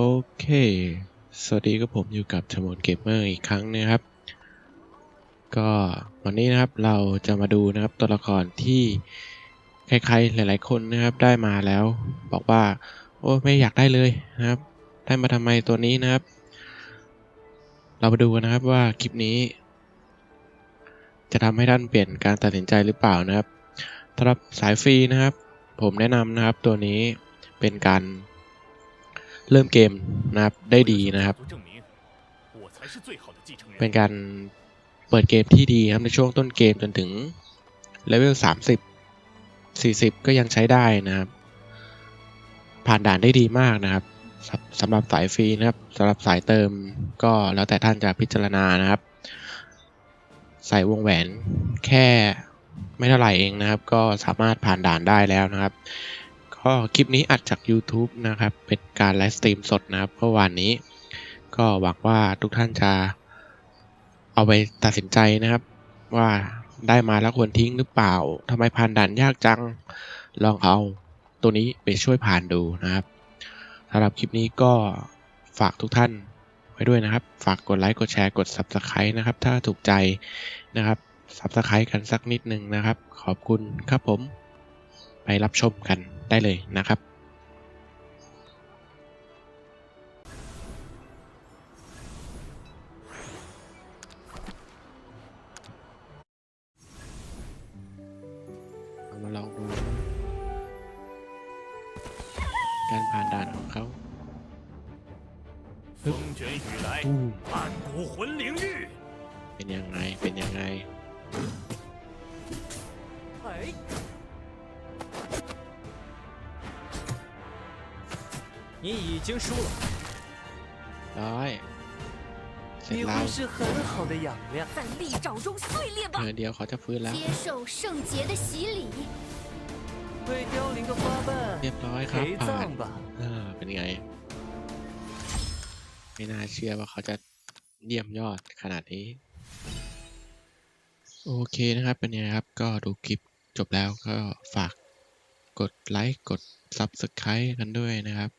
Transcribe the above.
โอเค สวัสดีกับผมอยู่กับชมนเกมเมอร์อีกครั้งนะครับ ก็วันนี้นะครับเราจะมาดูนะครับตัวละครที่ใครๆหลาย ๆ คนนะครับได้มาแล้ว บอกว่า โอ้ไม่อยากได้เลยนะครับ ได้มาทำไมตัวนี้นะครับ เรามาดูกันนะครับว่าคลิปนี้ จะทำให้ท่านเปลี่ยนการตัดสินใจหรือเปล่านะครับสำหรับสายฟรีนะครับ ผมแนะนำนะครับตัวนี้เป็นการ เริ่มเกมนะครับได้ดีนะครับ เป็นการเปิดเกมที่ดีครับในช่วงต้นเกมจนถึงเลเวล30 40 ก็ยังใช้ได้นะครับ ผ่านด่านได้ดีมากนะครับสำหรับสายฟรีนะครับสำหรับสายเติมก็แล้วแต่ท่านจะพิจารณานะครับ ใส่วงแหวนแค่ไม่เท่าไหร่เองนะครับ ก็สามารถผ่านด่านได้แล้วนะครับ ก็คลิปนี้อัดจาก YouTube นะครับ เป็นการไลฟ์สตรีมสดนะครับเมื่อวานนี้ ก็หวังว่าทุกท่านจะเอาไปตัดสินใจนะครับ ว่าได้มาแล้วควรทิ้งหรือเปล่าทำไมผ่านด่านยากจัง ลองเอาตัวนี้ไปช่วยผ่านดูนะครับสำหรับคลิปนี้ก็ฝากทุกท่านไว้ด้วยนะครับ ฝากกดไลค์กดแชร์กด Subscribe นะครับ ถ้าถูกใจนะครับ Subscribe กันสักนิดนึงนะครับ ขอบคุณครับผม ไปรับชมกันได้เลยนะครับ เรามาลองดู การผ่านด่านของเขา 风卷雨来 อู้ 暗谷魂灵域 เป็นยังไง เป็นยังไง 你已经输了， ร้อย เสร็จ 你 แล้ว 会是很好的养料。在利爪中碎裂 เอ 吧！ อเดี๋ยวเขาจะฟื้นแล้ว 接受圣洁的洗礼，为凋零的花瓣 เรียบร้อยครับ 陪 ผ่าน 葬吧。 เออเป็นไง ไม่น่าเชื่อว่าเขาจะเยี่ยมยอดขนาดนี้ โอเคนะครับ เป็นยังไงครับ ก็ดูคลิปจบแล้วก็ฝากกดไลค์ กด Subscribe กันด้วยนะครับ